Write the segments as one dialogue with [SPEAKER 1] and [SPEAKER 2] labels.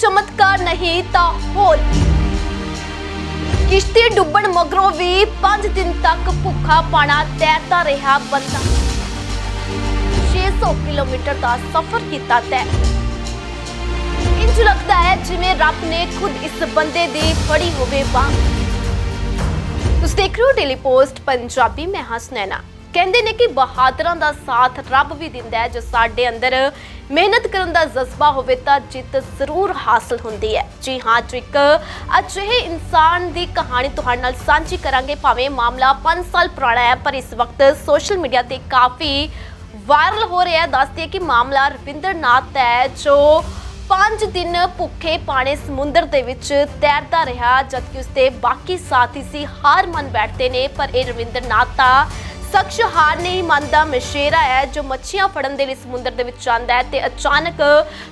[SPEAKER 1] ਚਮਤਕਾਰ ਨਹੀਂ ਤਾਂ ਹੋਰ ਕਿਸ਼ਤੀ ਡੁੱਬਣ ਮਗਰੋਂ ਵੀ 5 ਦਿਨ ਤੱਕ ਭੁੱਖਾ ਪਾਣਾ ਤੈਰਦਾ ਰਿਹਾ ਬੰਦਾ। 600 ਕਿਲੋਮੀਟਰ ਦਾ ਸਫ਼ਰ ਕੀਤਾ ਤੈਅ। ਇੰਜ ਲੱਗਦਾ ਹੈ ਜਿਵੇਂ ਰੱਬ ਨੇ ਖੁਦ ਇਸ ਬੰਦੇ ਦੀ ਫੜੀ ਹੋਵੇ ਬਾਂਹ ਤੁਸੀਂ ਦੇਖ ਰਹੇ ਹੋ ਡੇਲੀ ਪੋਸਟ, ਪੰਜਾਬੀ, ਮੈਂ ਹਾਂ ਸੁਨੈਨਾ। ਕਹਿੰਦੇ ਨੇ ਕਿ ਬਹਾਦਰਾਂ ਦਾ ਸਾਥ ਰੱਬ ਵੀ ਦਿੰਦਾ ਹੈ। ਜੋ ਸਾਡੇ ਅੰਦਰ ਮਿਹਨਤ ਕਰਨ ਦਾ ਜਜ਼ਬਾ ਹੋਵੇ ਤਾਂ ਜਿੱਤ ਜ਼ਰੂਰ ਹਾਸਲ ਹੁੰਦੀ ਹੈ। ਜੀ ਹਾਂ, ਜੋ ਇੱਕ ਅਜਿਹੇ ਇਨਸਾਨ ਦੀ ਕਹਾਣੀ ਤੁਹਾਡੇ ਨਾਲ ਸਾਂਝੀ ਕਰਾਂਗੇ। ਭਾਵੇਂ ਮਾਮਲਾ 5 ਸਾਲ ਪੁਰਾਣਾ ਹੈ, ਪਰ ਇਸ ਵਕਤ ਸੋਸ਼ਲ ਮੀਡੀਆ ਤੇ ਕਾਫੀ ਵਾਇਰਲ ਹੋ ਰਿਹਾ ਹੈ। ਦੱਸਦੀ ਹੈ ਕਿ ਮਾਮਲਾ ਰਵਿੰਦਰ ਨਾਥ ਹੈ, ਜੋ ਪੰਜ ਦਿਨ ਭੁੱਖੇ ਪਾਣੇ ਸਮੁੰਦਰ ਦੇ ਵਿੱਚ ਤੈਰਦਾ ਰਿਹਾ, ਜਦਕਿ ਉਸਦੇ ਬਾਕੀ ਸਾਥੀ ਸੀ ਹਾਰ ਮੰਨ ਬੈਠਦੇ ਨੇ। ਪਰ ਇਹ ਰਵਿੰਦਰ ਨਾਥ ਤਾਂ ਸਖਸ਼ ਹਾਰ ਨਹੀਂ ਮੰਨਦਾ ਮਸ਼ੇਰਾ ਹੈ, ਜੋ ਮੱਛੀਆਂ ਫੜਨ ਦੇ ਲਈ ਸਮੁੰਦਰ ਦੇ ਵਿੱਚ ਜਾਂਦਾ ਹੈ ਤੇ ਅਚਾਨਕ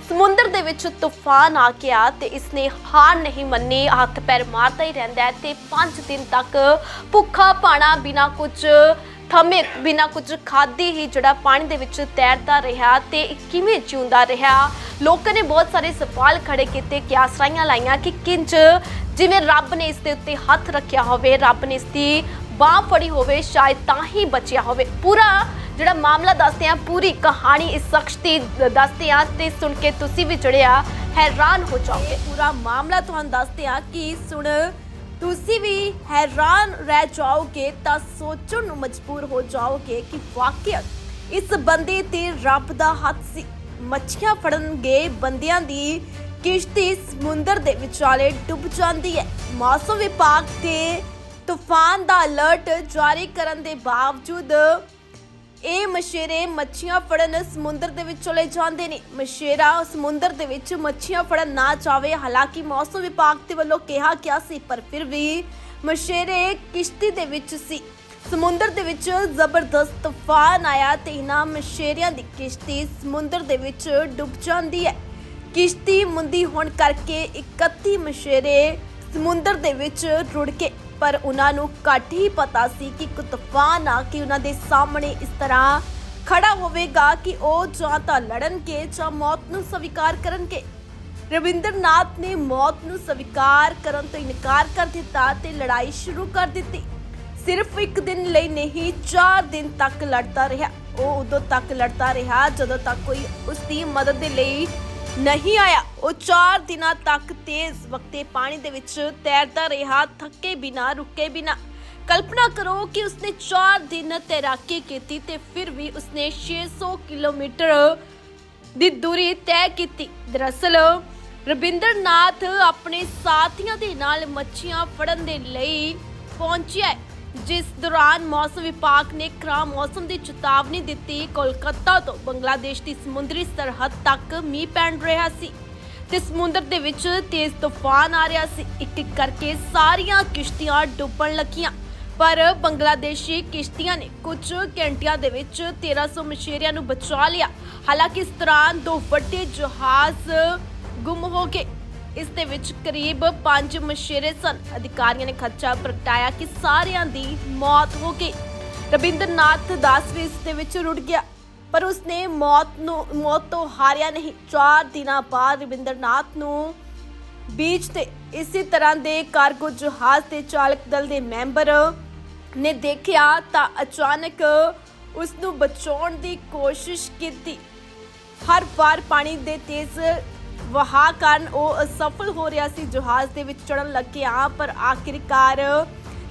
[SPEAKER 1] ਸਮੁੰਦਰ ਦੇ ਵਿੱਚ ਤੂਫਾਨ ਆ ਗਿਆ ਤੇ ਇਸਨੇ ਹਾਰ ਨਹੀਂ ਮੰਨੀ, ਹੱਥ ਪੈਰ ਮਾਰਦਾ ਹੀ ਰਹਿੰਦਾ ਹੈ ਤੇ 5 ਦਿਨ ਤੱਕ ਭੁੱਖਾ ਪਾਣਾ ਬਿਨਾ ਕੁਝ ਥਮੇ, ਬਿਨਾ ਕੁਝ ਖਾਦੇ ਹੀ ਜਿਹੜਾ ਪਾਣੀ ਦੇ ਵਿੱਚ ਤੈਰਦਾ ਰਿਹਾ ਤੇ ਕਿਵੇਂ ਜਿਉਂਦਾ ਰਿਹਾ? ਲੋਕਾਂ ਨੇ ਬਹੁਤ ਸਾਰੇ ਸਵਾਲ ਖੜੇ ਕੀਤੇ ਕਿਆਸਰਾਈਆਂ ਲਾਈਆਂ ਕਿ ਕਿੰਜ? ਜਿਵੇਂ ਰੱਬ ਨੇ ਇਸ ਦੇ ਉੱਤੇ ਹੱਥ ਰੱਖਿਆ ਹੋਵੇ, ਰੱਬ ਨੇ ਇਸ ਦੀ ਬਾਹ ਫੜੀ ਹੋਵੇ, ਸ਼ਾਇਦ ਤਾਂ ਹੀ ਬਚਿਆ ਹੋਵੇ। ਪੂਰਾ ਜਿਹੜਾ ਮਾਮਲਾ ਦੱਸਦੇ ਆ ਪੂਰੀ ਕਹਾਣੀ ਇਸ ਸ਼ਖਸ ਦੀ ਦੱਸਦੇ ਆ ਤੇ ਸੁਣ ਕੇ ਤੁਸੀਂ ਵੀ ਜੜਿਆ ਹੈਰਾਨ ਹੋ ਜਾਓਗੇ। ਪੂਰਾ ਮਾਮਲਾ ਤੁਹਾਨੂੰ ਦੱਸਦੇ ਆ ਕਿ ਸੁਣ, ਤੁਸੀਂ ਵੀ ਹੈਰਾਨ ਰਹਿ ਜਾਓਗੇ ਤਾਂ ਸੋਚਣ ਨੂੰ ਮਜਬੂਰ ਹੋ ਜਾਓਗੇ ਕਿ ਵਾਕਿਆ ਇਸ ਬੰਦੇ ਤੇ ਰੱਬ ਦਾ ਹੱਥ ਸੀ। ਮੱਛੀਆਂ ਫੜਨ ਗਏ ਬੰਦਿਆਂ ਦੀ ਕਿਸ਼ਤੀ ਸਮੁੰਦਰ ਦੇ ਵਿਚਾਲੇ ਡੁੱਬ ਜਾਂਦੀ ਹੈ। ਮੌਸਮ ਵਿਭਾਗ ਤੇ ਤੂਫਾਨ ਦਾ ਅਲਰਟ ਜਾਰੀ ਕਰਨ ਦੇ ਬਾਵਜੂਦ ਇਹ ਮਛੇਰੇ ਮੱਛੀਆਂ ਫੜਨ ਸਮੁੰਦਰ ਦੇ ਵਿੱਚ ਚਲੇ ਜਾਂਦੇ ਨੇ। ਮਛੇਰਾ ਸਮੁੰਦਰ ਦੇ ਵਿੱਚ ਮੱਛੀਆਂ ਫੜਨ ਨਾ ਚਾਵੇ ਹਾਲਾਂਕਿ ਮੌਸਮ ਵਿਭਾਗ ਦੇ ਵੱਲੋਂ ਕਿਹਾ ਗਿਆ ਸੀ, ਪਰ ਫਿਰ ਵੀ ਮਛੇਰੇ ਕਿਸ਼ਤੀ ਦੇ ਵਿੱਚ ਸੀ। ਸਮੁੰਦਰ ਦੇ ਵਿੱਚ ਜ਼ਬਰਦਸਤ ਤੂਫਾਨ ਆਇਆ ਤੇ ਇਹਨਾਂ ਮਛੇਰਿਆਂ ਦੀ ਕਿਸ਼ਤੀ ਸਮੁੰਦਰ ਦੇ ਵਿੱਚ ਡੁੱਬ ਜਾਂਦੀ ਹੈ। ਕਿਸ਼ਤੀ ਮੁੰਦੀ ਹੋਣ ਕਰਕੇ 31 ਮਛੇਰੇ ਸਮੁੰਦਰ ਦੇ ਵਿੱਚ ਰੁੜ ਕੇ ਪਰ ਉਹਨਾਂ ਨੂੰ ਘੱਟ ਹੀ ਪਤਾ ਸੀ ਕਿ ਇੱਕ ਤੂਫਾਨ ਆ ਕੇ ਉਹਨਾਂ ਦੇ ਸਾਹਮਣੇ ਇਸ ਤਰ੍ਹਾਂ ਖੜਾ ਹੋਵੇਗਾ ਕਿ ਉਹ ਜਾਂ ਤਾਂ ਲੜਨਗੇ ਜਾਂ ਮੌਤ ਨੂੰ ਸਵੀਕਾਰ ਕਰਨਗੇ। ਰਵਿੰਦਰਨਾਥ ਨੇ ਮੌਤ ਨੂੰ ਸਵੀਕਾਰ ਕਰਨ ਤੋਂ ਇਨਕਾਰ ਕਰ ਦਿੱਤਾ ਤੇ ਲੜਾਈ ਸ਼ੁਰੂ ਕਰ ਦਿੱਤੀ। ਸਿਰਫ ਇੱਕ ਦਿਨ ਲਈ ਨਹੀਂ 4 ਦਿਨ ਤੱਕ ਲੜਦਾ ਰਿਹਾ। ਉਹ ਉਦੋਂ ਤੱਕ ਲੜਦਾ ਰਿਹਾ ਜਦੋਂ ਤੱਕ ਕੋਈ ਉਸ ਦੀ ਮਦਦ ਦੇ ਲਈ ਨਹੀਂ ਆਇਆ। ਉਹ 4 ਦਿਨਾਂ ਤੱਕ ਤੇਜ਼ ਵਕਤੇ ਪਾਣੀ ਦੇ ਵਿੱਚ ਤੈਰਦਾ ਰਿਹਾ, ਥੱਕੇ ਬਿਨਾ ਰੁਕੇ ਬਿਨਾ ਕਲਪਨਾ ਕਰੋ ਕਿ ਉਸਨੇ 4 ਦਿਨ ਤੈਰਾਕੀ ਕੀਤੀ ਤੇ ਫਿਰ ਵੀ ਉਸਨੇ 600 ਕਿਲੋਮੀਟਰ ਦੀ ਦੂਰੀ ਤੈਅ ਕੀਤੀ। ਦਰਅਸਲ ਰਵਿੰਦਰਨਾਥ ਆਪਣੇ ਸਾਥੀਆਂ ਦੇ ਨਾਲ ਮੱਛੀਆਂ ਫੜਨ ਦੇ ਲਈ ਪਹੁੰਚਿਆ ਜਿਸ ਦੌਰਾਨ ਮੌਸਮ ਵਿਭਾਗ ਨੇ ਖਰਾ ਮੌਸਮ ਦੀ ਚੇਤਾਵਨੀ ਦਿੱਤੀ। ਕੋਲਕਾਤਾ ਤੋਂ ਬੰਗਲਾਦੇਸ਼ ਦੀ ਸਮੁੰਦਰੀ ਸਰਹੱਦ ਤੱਕ ਮੀਂਹ ਪੈਣ ਰਿਹਾ ਸੀ ਤੇ ਸਮੁੰਦਰ ਦੇ ਵਿੱਚ ਤੇਜ਼ ਤੂਫਾਨ ਆ ਰਿਹਾ ਸੀ। ਇੱਕ ਇੱਕ ਕਰਕੇ ਸਾਰੀਆਂ ਕਿਸ਼ਤੀਆਂ ਡੁੱਬਣ ਲੱਗੀਆਂ। ਪਰ ਬੰਗਲਾਦੇਸ਼ੀ ਕਿਸ਼ਤੀਆਂ ਨੇ ਕੁਝ ਘੰਟਿਆਂ ਦੇ ਵਿੱਚ 1300 ਮਛੇਰਿਆਂ ਨੂੰ ਬਚਾ ਲਿਆ। ਹਾਲਾਂਕਿ ਇਸ ਦੌਰਾਨ ਦੋ ਵੱਡੇ ਜਹਾਜ਼ ਗੁੰਮ ਹੋ ਗਏ। ਇਸ ਦੇ ਵਿੱਚ ਕਰੀਬ 5 ਮਛੇਰੇ ਸਨ। ਅਧਿਕਾਰੀਆਂ ਨੇ ਖਦਸ਼ਾ ਪ੍ਰਗਟਾਇਆ ਕਿ ਸਾਰਿਆਂ ਦੀ ਮੌਤ ਹੋ ਗਈ। ਰਵਿੰਦਰਨਾਥ ਦਾਸ ਵੀ ਇਸ ਦੇ ਵਿੱਚ ਰੁੜ ਗਿਆ, ਪਰ ਉਸਨੇ ਮੌਤ ਨੂੰ, ਮੌਤ ਤੋਂ ਹਾਰਿਆ ਨਹੀਂ। 4 ਦਿਨਾਂ ਬਾਅਦ ਰਵਿੰਦਰਨਾਥ ਨੂੰ ਬੀਚ ਤੇ ਇਸੇ ਤਰ੍ਹਾਂ ਦੇ ਕਾਰਗੋ ਜਹਾਜ਼ ਦੇ ਚਾਲਕ ਦਲ ਦੇ ਮੈਂਬਰ ਨੇ ਦੇਖਿਆ ਤਾਂ ਅਚਾਨਕ ਉਸ ਨੂੰ ਬਚਾਉਣ ਦੀ ਕੋਸ਼ਿਸ਼ ਕੀਤੀ। ਹਰ ਵਾਰ ਪਾਣੀ ਦੇ ਤੇਜ਼ ਵਹਾਅ ਕਾਰਨ ਉਹ ਅਸਫਲ ਹੋ ਰਿਹਾ ਸੀ। ਜਹਾਜ਼ ਦੇ ਵਿੱਚ ਚੜਨ ਲੱਗਿਆ ਪਰ ਆਖਿਰਕਾਰ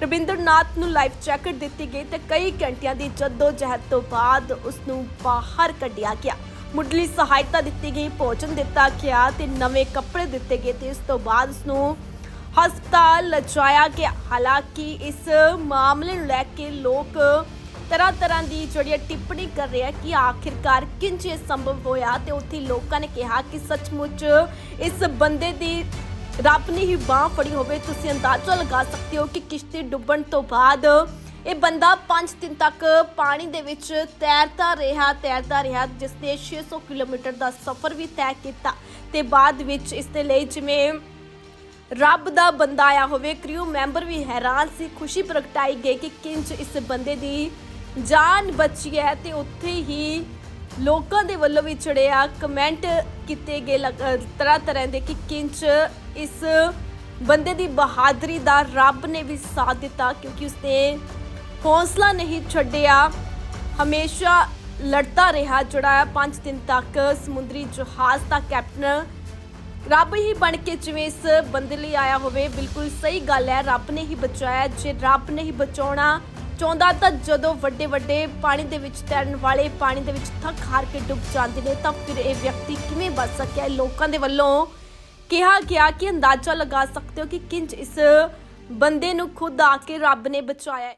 [SPEAKER 1] ਰਵਿੰਦਰਨਾਥ ਨੂੰ ਲਾਈਫ ਜੈਕਟ ਦਿੱਤੀ ਗਈ ਤੇ ਕਈ ਘੰਟਿਆਂ ਦੀ ਜਹਿਦ ਤੋਂ ਬਾਅਦ ਉਸ ਨੂੰ ਬਾਹਰ ਕੱਢਿਆ ਗਿਆ। ਮੁੱਢਲੀ ਸਹਾਇਤਾ ਦਿੱਤੀ ਗਈ, ਭੋਜਨ ਦਿੱਤਾ ਗਿਆ ਤੇ ਨਵੇਂ ਕੱਪੜੇ ਦਿੱਤੇ ਗਏ ਤੇ ਇਸ ਤੋਂ ਬਾਅਦ ਉਸ ਨੂੰ ਹਸਪਤਾਲ ਲਿਜਾਇਆ ਗਿਆ। ਹਾਲਾਂਕਿ ਇਸ ਮਾਮਲੇ ਨੂੰ ਲੈ ਕੇ ਲੋਕ ਤਰ੍ਹਾਂ ਤਰ੍ਹਾਂ ਦੀ ਜਿਹੜੀ ਹੈ ਟਿੱਪਣੀ ਕਰ ਰਿਹਾ ਕਿ ਆਖਿਰਕਾਰ ਕਿੰਜ ਇਹ ਸੰਭਵ ਹੋਇਆ ਤੇ ਉੱਥੇ ਲੋਕਾਂ ਨੇ ਕਿਹਾ ਕਿ ਸੱਚਮੁੱਚ ਇਸ ਬੰਦੇ ਦੀ ਰੱਬ ਨੇ ਹੀ ਬਾਹ ਫੜੀ ਹੋਵੇ। ਤੁਸੀਂ ਅੰਦਾਜ਼ਾ ਲਗਾ ਸਕਦੇ ਹੋ ਕਿ ਕਿਸ਼ਤੀ ਡੁੱਬਣ ਤੋਂ ਬਾਅਦ ਇਹ ਬੰਦਾ 5 ਦਿਨ ਤੱਕ ਪਾਣੀ ਦੇ ਵਿੱਚ ਤੈਰਦਾ ਰਿਹਾ ਤੈਰਦਾ ਰਿਹਾ ਜਿਸ ਨੇ 600 ਕਿਲੋਮੀਟਰ ਦਾ ਸਫ਼ਰ ਵੀ ਤੈਅ ਕੀਤਾ ਤੇ ਬਾਅਦ ਵਿੱਚ ਇਸ ਦੇ ਲਈ ਜਿਵੇਂ ਰੱਬ ਦਾ ਬੰਦਾ ਆਇਆ ਹੋਵੇ ਕ੍ਰਿਊ ਮੈਂਬਰ ਵੀ ਹੈਰਾਨ ਸੀ, ਖੁਸ਼ੀ ਪ੍ਰਗਟਾਈ ਗਈ ਕਿ ਕਿੰਜ ਇਸ ਬੰਦੇ ਦੀ ਜਾਨ ਬਚੀ ਹੈ ਤੇ ਉੱਥੇ ਹੀ ਲੋਕਾਂ ਦੇ ਵੱਲੋਂ ਵੀ ਚੜਿਆ ਕਮੈਂਟ ਕੀਤੇ ਗਏ ਤਰ੍ਹਾਂ ਤਰ੍ਹਾਂ ਦੇ ਕਿ ਕਿੰਚ ਇਸ ਬੰਦੇ ਦੀ ਬਹਾਦਰੀ ਦਾ ਰੱਬ ਨੇ ਵੀ ਸਾਥ ਦਿੱਤਾ ਕਿਉਂਕਿ ਉਸਨੇ ਹੌਸਲਾ ਨਹੀਂ ਛੱਡਿਆ। ਹਮੇਸ਼ਾ ਲੜਦਾ ਰਿਹਾ ਜਿਹੜਾ 5 ਦਿਨ ਤੱਕ ਸਮੁੰਦਰੀ ਜਹਾਜ਼ ਦਾ ਕੈਪਟਨ। ਰੱਬ ਹੀ ਬਣ ਕੇ ਜਿਵੇਂ ਇਸ ਬੰਦੇ ਲਈ ਆਇਆ ਹੋਵੇ, ਬਿਲਕੁਲ ਸਹੀ ਗੱਲ ਹੈ, ਰੱਬ ਨੇ ਹੀ ਬਚਾਇਆ। ਜੇ ਰੱਬ ਨੇ ਹੀ ਬਚਾਉਣਾ ਚਾਹੁੰਦਾ ਤਾਂ ਜਦੋਂ ਵੱਡੇ ਵੱਡੇ ਪਾਣੀ ਦੇ ਵਿੱਚ ਤੈਰਨ ਵਾਲੇ ਪਾਣੀ ਦੇ ਵਿੱਚ ਥੱਕ ਹਾਰ ਕੇ ਡੁੱਬ ਜਾਂਦੇ ਨੇ, ਤਾਂ ਫਿਰ ਇਹ ਵਿਅਕਤੀ ਕਿਵੇਂ ਬਚ ਸਕਿਆ? ਲੋਕਾਂ ਦੇ ਵੱਲੋਂ ਕਿਹਾ ਗਿਆ ਕਿ ਅੰਦਾਜ਼ਾ ਲਗਾ ਸਕਦੇ ਹੋ ਕਿ ਕਿੰਜ ਇਸ ਬੰਦੇ ਨੂੰ ਖੁਦ ਆ ਕੇ ਰੱਬ ਨੇ ਬਚਾਇਆ